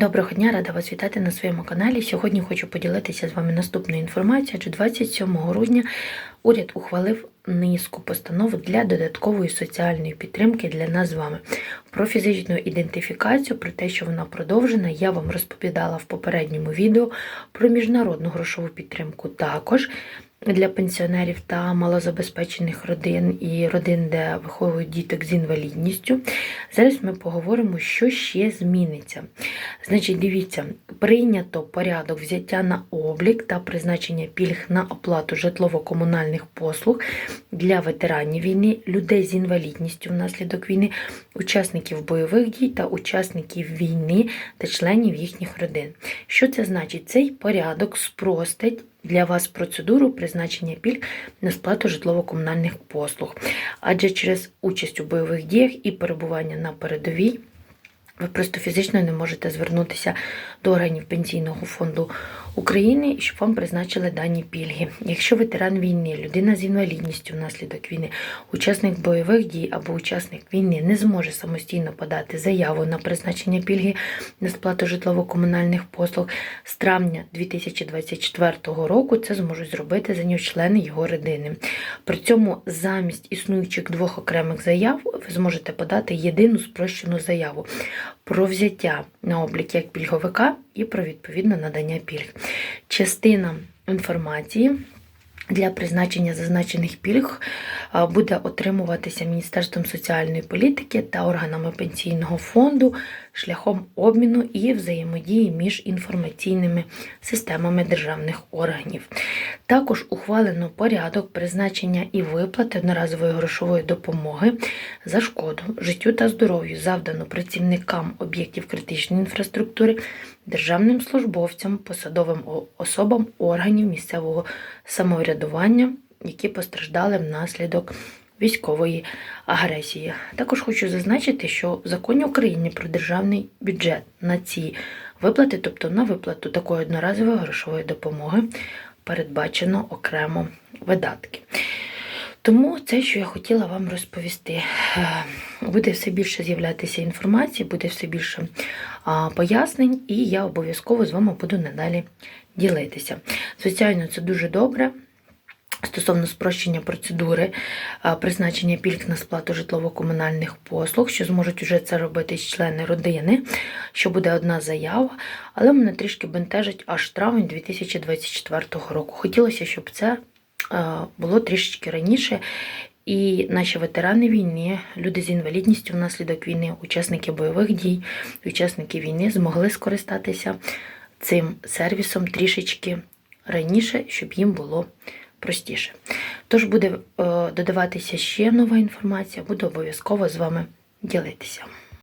Доброго дня, рада вас вітати на своєму каналі. Сьогодні хочу поділитися з вами наступною інформацією, адже 27 грудня уряд ухвалив низку постанов для додаткової соціальної підтримки для нас з вами. Про фізичну ідентифікацію, про те, що вона продовжена, я вам розповідала в попередньому відео про міжнародну грошову підтримку також. Для пенсіонерів та малозабезпечених родин і родин, де виховують діток з інвалідністю. Зараз ми поговоримо, що ще зміниться. Значить, дивіться, прийнято порядок взяття на облік та призначення пільг на оплату житлово-комунальних послуг для ветеранів війни, людей з інвалідністю внаслідок війни, учасників бойових дій та учасників війни та членів їхніх родин. Що це значить? Цей порядок спростить для вас процедуру призначення пільг на сплату житлово-комунальних послуг, адже через участь у бойових діях і перебування на передовій. Ви просто фізично не можете звернутися до органів Пенсійного фонду України, щоб вам призначили дані пільги. Якщо ветеран війни, людина з інвалідністю внаслідок війни, учасник бойових дій або учасник війни не зможе самостійно подати заяву на призначення пільги на сплату житлово-комунальних послуг з травня 2024 року, це зможуть зробити за нього члени його родини. При цьому замість існуючих двох окремих заяв ви зможете подати єдину спрощену заяву про взяття на облік як пільговика і про відповідне надання пільг. Частина інформації. Для призначення зазначених пільг буде отримуватися Міністерством соціальної політики та органами пенсійного фонду шляхом обміну і взаємодії між інформаційними системами державних органів. Також ухвалено порядок призначення і виплати одноразової грошової допомоги за шкоду життю та здоров'ю, завдану працівникам об'єктів критичної інфраструктури, державним службовцям, посадовим особам органів місцевого самоврядування, які постраждали внаслідок військової агресії. Також хочу зазначити, що в законі України про державний бюджет на ці виплати, тобто на виплату такої одноразової грошової допомоги, передбачено окремо видатки. Тому це, що я хотіла вам розповісти, Е, буде все більше з'являтися інформації, буде все більше пояснень, і я обов'язково з вами буду надалі ділитися. Звичайно, це дуже добре. Стосовно спрощення процедури призначення пільг на сплату житлово-комунальних послуг, що зможуть вже це робити члени родини, що буде одна заява, але мене трішки бентежить аж травень 2024 року. Хотілося, щоб це було трішечки раніше. І наші ветерани війни, люди з інвалідністю внаслідок війни, учасники бойових дій, учасники війни змогли скористатися цим сервісом трішечки раніше, щоб їм було простіше. Тож буде е, додаватися ще нова інформація, буду обов'язково з вами ділитися.